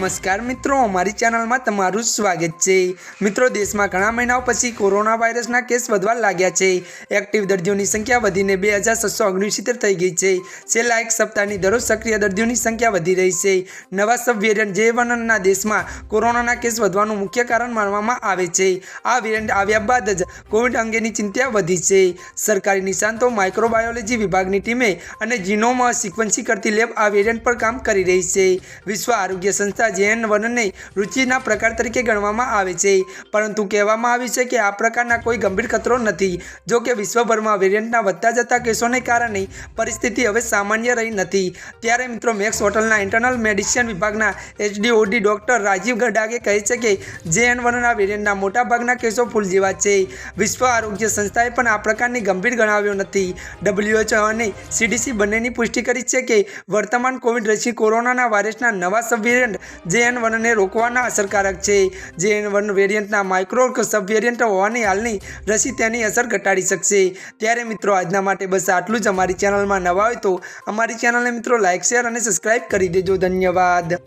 નમસ્કાર મિત્રો, અમારી ચેનલમાં તમારું સ્વાગત છે. મિત્રો, દેશમાં ઘણા મહિનાઓ પછી કોરોના વાયરસના કેસ વધવા લાગ્યા છે. એક્ટિવ દર્દીઓની સંખ્યા વધીને બે હજાર છસો ઓગણસિત્તેર થઈ ગઈ છે. છેલ્લા એક સપ્તાહની દરરોજ સક્રિય દર્દીઓની સંખ્યા વધી રહી છે. નવા સબ વેરિયન્ટ જે વનના દેશમાં કોરોનાના કેસ વધવાનું મુખ્ય કારણ માનવામાં આવે છે. આ વેરિયન્ટ આવ્યા બાદ જ કોવિડ અંગેની ચિંતા વધી છે. સરકારી નિષ્ણાંતો માઇક્રોબાયોલોજી વિભાગની ટીમે અને જીનોમ સિક્વન્સી કરતી લેબ આ વેરિયન્ટ પર કામ કરી રહી છે. વિશ્વ આરોગ્ય સંસ્થા જેએન વનને રુચિના પ્રકાર તરીકે ગણવામાં આવે છે. પરંતુ કહેવામાં આવ્યું છે કે આ પ્રકારના કોઈ ગંભીર ખતરો નથી. જો કે વિશ્વભરમાં વેરિયન્ટના વધતા જતા કેસોને કારણે પરિસ્થિતિ હવે સામાન્ય રહી નથી. ત્યારે મિત્રો મેક્સ હોટલના ઇન્ટરનલ મેડિસિન વિભાગના એચડીઓડી ડોક્ટર રાજીવ ગડાગે કહે છે કે જેએન વનના વેરિયન્ટના મોટાભાગના કેસો ફૂલ જેવા છે. વિશ્વ આરોગ્ય સંસ્થાએ પણ આ પ્રકારની ગંભીર ગણાવ્યો નથી. ડબલ્યુએચઓ અને સીડીસી બંનેની પુષ્ટિ કરી છે કે વર્તમાન કોવિડ રસી કોરોનાના વાયરસના નવા સબ વેરિયન્ટ જેએન વનને રોકવાના અસરકારક છે. જે એન વન વેરિયન્ટના માઇક્રો સબ વેરિયન્ટ હોવાની હાલની રસી તેની અસર ઘટાડી શકશે. ત્યારે મિત્રો, આજના માટે બસ આટલું જ. અમારી ચેનલમાં નવા હોય તો અમારી ચેનલને મિત્રો લાઇક શેર અને સબસ્ક્રાઇબ કરી દેજો. ધન્યવાદ.